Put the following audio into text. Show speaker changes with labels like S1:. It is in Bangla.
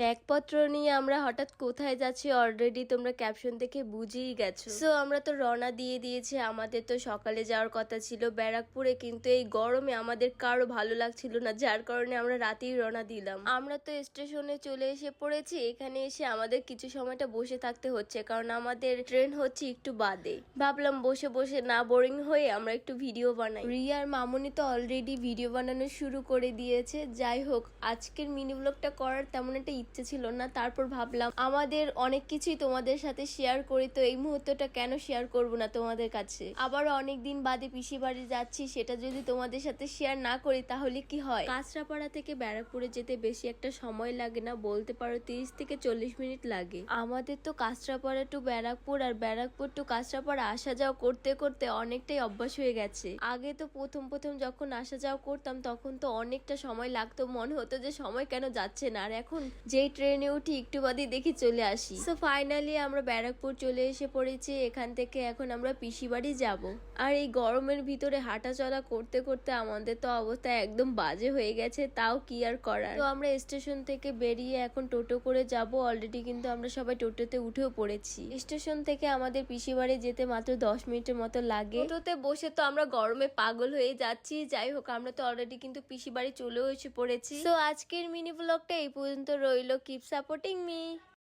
S1: ব্যাগপত্র নিয়ে আমরা হঠাৎ কোথায় যাচ্ছি অলরেডি তোমরা ক্যাপশন দেখে বুঝেই গেছো। সো আমরা তো রওনা দিয়ে দিয়েছি, আমাদের তো সকালে যাওয়ার কথা ছিল ব্যারাকপুরে, কিন্তু এই গরমে আমাদের কারও ভালো লাগছিল না, যার কারণে আমরা রাতেই রওনা দিলাম। আমরা তো স্টেশনে চলে এসে পড়েছি, এখানে এসে আমাদের কিছু সময়টা বসে থাকতে হচ্ছে, কারণ আমাদের ট্রেন হচ্ছে একটু বাদে। ভাবলাম বসে বসে না বোরিং হয়ে আমরা একটু ভিডিও বানাই। রিয়ার মামুনি তো অলরেডি ভিডিও বানানো শুরু করে দিয়েছে। যাই হোক, আজকের মিনি ব্লগটা করার তেমন একটা ইচ্ছে ছিল না তারপর ভাবলাম আমাদের অনেক কিছুই তোমাদের সাথে শেয়ার করি তো এই মুহূর্তটা কেন শেয়ার করব না তোমাদের কাছে? আবার অনেক দিন বাদে পিসি বাড়ি যাচ্ছি সেটা যদি তোমাদের সাথে শেয়ার না করি তাহলে কি হয়? কাঁচরাপাড়া থেকে ব্যারাকপুরে যেতে বেশি একটা সময় লাগে না বলতে পারো তিরিশ থেকে চল্লিশ মিনিট লাগে। আমাদের তো কাঁচরাপাড়া টু ব্যারাকপুর আর ব্যারাকপুর টু কাঁচরাপাড়া আসা যাওয়া করতে করতে অনেকটাই অভ্যাস হয়ে গেছে। আগে তো প্রথম প্রথম যখন আসা যাওয়া করতাম তখন তো অনেকটা সময় লাগতো মনে হতো যে সময় কেন যাচ্ছে না আর এখন যেই ট্রেনে উঠি একটু বাদে দেখি চলে আসি। সো ফাইনালি আমরা ব্যারাকপুর চলে এসে পড়েছি। এখান থেকে এখন আমরা পিসি বাড়ি যাব। আর এই গরমের ভিতরে হাঁটা চলা করতে করতে আমাদের তো অবস্থা একদম বাজে হয়ে গেছে, তাও কি আর করার? তো আমরা স্টেশন থেকে বেরিয়ে এখন টোটো করে যাব। অলরেডি কিন্তু আমরা সবাই টোটোতে উঠেও পড়েছি। স্টেশন থেকে আমাদের পিসি বাড়ি যেতে মাত্র দশ মিনিটের মতো লাগে। টোটোতে বসে তো আমরা গরমে পাগল হয়ে যাচ্ছি। যাই হোক, আমরা তো অলরেডি কিন্তু পিসি বাড়ি চলেও এসে পড়েছি। তো আজকের মিনি ব্লগটা এই পর্যন্ত রইল। Keep supporting me.